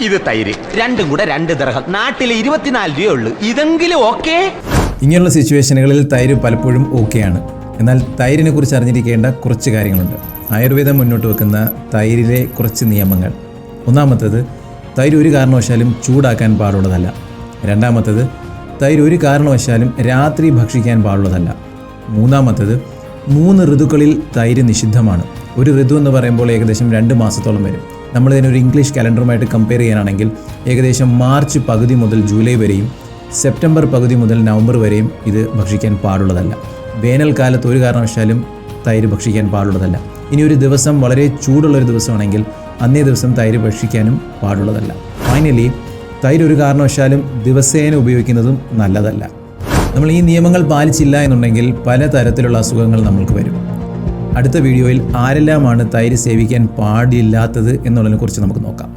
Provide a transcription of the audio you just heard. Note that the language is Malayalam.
ഇത് തൈര്. രണ്ടും കൂടെ രണ്ട് ദർഹം. നാട്ടിലെ ഇരുപത്തിനാല് രൂപയുള്ളൂ ഇതെങ്കിലും ഓക്കെ? ഇങ്ങനെയുള്ള സിറ്റുവേഷനുകളിൽ തൈര് പലപ്പോഴും ഓക്കെയാണ്. എന്നാൽ തൈരിനെ കുറിച്ച് അറിഞ്ഞിരിക്കേണ്ട കുറച്ച് കാര്യങ്ങളുണ്ട്. ആയുർവേദം മുന്നോട്ട് വെക്കുന്ന തൈരിലെ കുറച്ച് നിയമങ്ങൾ. ഒന്നാമത്തത് തൈര് ഒരു കാരണവശാലും ചൂടാക്കാൻ പാടുള്ളതല്ല. രണ്ടാമത്തത് തൈര് ഒരു കാരണവശാലും രാത്രി ഭക്ഷിക്കാൻ പാടുള്ളതല്ല. മൂന്നാമത്തത് മൂന്ന് ഋതുക്കളിൽ തൈര് നിഷിദ്ധമാണ്. ഒരു ഋതു എന്ന് പറയുമ്പോൾ ഏകദേശം രണ്ട് മാസത്തോളം വരും. നമ്മളിതിനൊരു ഇംഗ്ലീഷ് കലണ്ടറുമായിട്ട് കമ്പയർ ചെയ്യാനാണെങ്കിൽ ഏകദേശം മാർച്ച് പകുതി മുതൽ ജൂലൈ വരെയും സെപ്റ്റംബർ പകുതി മുതൽ നവംബർ വരെയും ഇത് ഭക്ഷിക്കാൻ പാടുള്ളതല്ല. വേനൽക്കാലത്ത് ഒരു കാരണവശാലും തൈര് ഭക്ഷിക്കാൻ പാടുള്ളതല്ല. ഇനി ഒരു ദിവസം വളരെ ചൂടുള്ള ഒരു ദിവസമാണെങ്കിൽ അന്നേ ദിവസം തൈര് ഭക്ഷിക്കാനും പാടുള്ളതല്ല. ഫൈനലി തൈര് ഒരു കാരണവശാലും ദിവസേന ഉപയോഗിക്കുന്നതും നല്ലതല്ല. നമ്മൾ ഈ നിയമങ്ങൾ പാലിച്ചില്ല എന്നുണ്ടെങ്കിൽ പല തരത്തിലുള്ള അസുഖങ്ങൾ നമ്മൾക്ക് വരും. അടുത്ത വീഡിയോയിൽ ആരെല്ലാമാണ് തൈര് സേവിക്കാൻ പാടില്ലാത്തത് എന്നുള്ളതിനെക്കുറിച്ച് നമുക്ക് നോക്കാം.